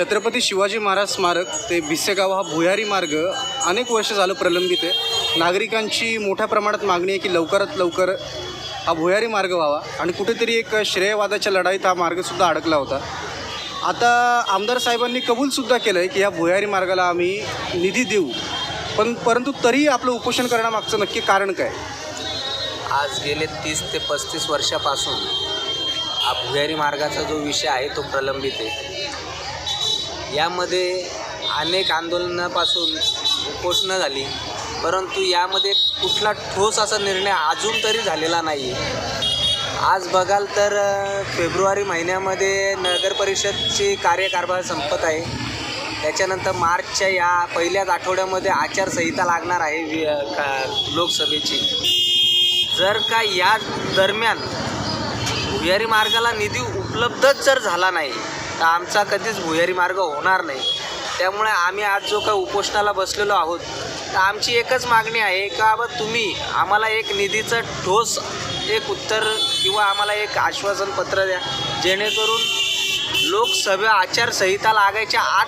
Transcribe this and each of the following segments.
छत्रपती शिवाजी महाराज स्मारक ते भिसेगाव हा भुयारी मार्ग अनेक वर्ष झालं प्रलंबित आहे. नागरिकांची मोठ्या प्रमाणात मागणी आहे की लवकरात लवकर हा भुयारी मार्ग व्हावा आणि कुठेतरी एक श्रेयवादाच्या लढाईत हा मार्गसुद्धा अडकला होता. आता आमदार साहेबांनी कबूलसुद्धा केलं आहे की या भुयारी मार्गाला आम्ही निधी देऊ. पण परंतु तरीही आपलं उपोषण करण्यामागचं नक्की कारण काय? आज गेले तीस ते पस्तीस वर्षापासून हा भुयारी मार्गाचा जो विषय आहे तो प्रलंबित आहे. यामध्ये अनेक आंदोलनापासून उपोषणं झाली. परंतु यामध्ये कुठला ठोस असा निर्णय अजून तरी झालेला नाही आहे आज बघाल तर फेब्रुवारी महिन्यामध्ये नगर परिषदची कार्यकारभार संपत आहे. त्याच्यानंतर मार्चच्या या पहिल्याच आठवड्यामध्ये आचारसंहिता लागणार आहे वि- का- लोकसभेची. जर का या दरम्यान भुयारी मार्गाला निधी उपलब्धच जर झाला नाही तर आमचा कधीच भुयारी मार्ग होणार नाही. त्यामुळे आम्ही आज जो काही उपोषणाला बसलेलो आहोत तर आमची एकच मागणी आहे का बा तुम्ही आम्हाला एक निधीचं ठोस एक उत्तर किंवा आम्हाला एक आश्वासन पत्र द्या जेणेकरून लोकसभा आचारसंहिता लागायच्या आत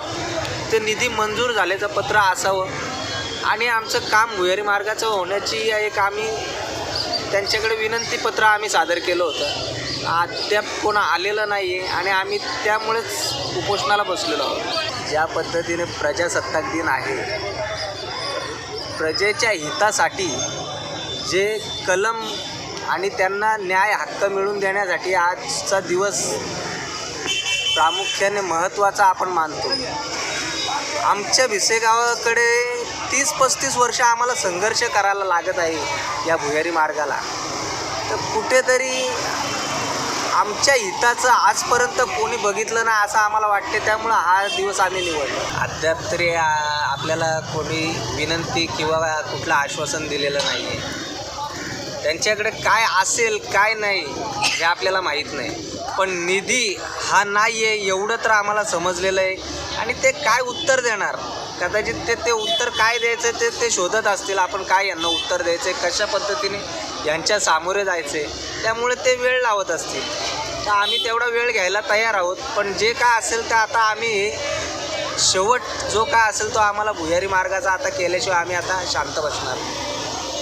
ते निधी मंजूर झाल्याचं पत्र असावं. आणि आमचं काम भुयारी मार्गाचं होण्याची एक आम्ही त्यांच्याकडे विनंतीपत्र आम्ही सादर केलं होतं. अद्याप कोण आलेलं नाही आहे आणि आम्ही त्यामुळेच उपोषणाला बसलेलो आहोत. ज्या पद्धतीने प्रजासत्ताक दिन आहे. प्रजेच्या हितासाठी जे कलम आणि त्यांना न्याय हक्क मिळवून देण्यासाठी आजचा दिवस प्रामुख्याने महत्त्वाचा आपण मानतो. आमच्या भिसेगावाकडे तीस पस्तीस वर्ष आम्हाला संघर्ष करायला लागत आहे या भुयारी मार्गाला. तर कुठेतरी आमच्या हिताचं आजपर्यंत कोणी बघितलं नाही असं आम्हाला वाटते त्यामुळं हा दिवस आम्ही निवडला. अद्याप तरी आपल्याला कोणी विनंती किंवा कुठलं आश्वासन दिलेलं नाही आहे त्यांच्याकडे काय असेल काय नाही हे आपल्याला माहीत नाही. पण निधी हा नाही आहे एवढं तर आम्हाला समजलेलं आहे. आणि ते काय उत्तर देणार? कदाचित ते ते उत्तर काय द्यायचं ते ते शोधत असतील. आपण काय यांना उत्तर द्यायचं आहे कशा पद्धतीने यांच्या सामोरे जायचे त्यामुळे ते वेळ लावत असतील. तर आम्ही तेवढा वेळ घ्यायला तयार आहोत. पण जे काय असेल ते आता आम्ही शेवट जो काय असेल तो आम्हाला भुयारी मार्गाचा आता केल्याशिवाय आम्ही आता शांत बसणार.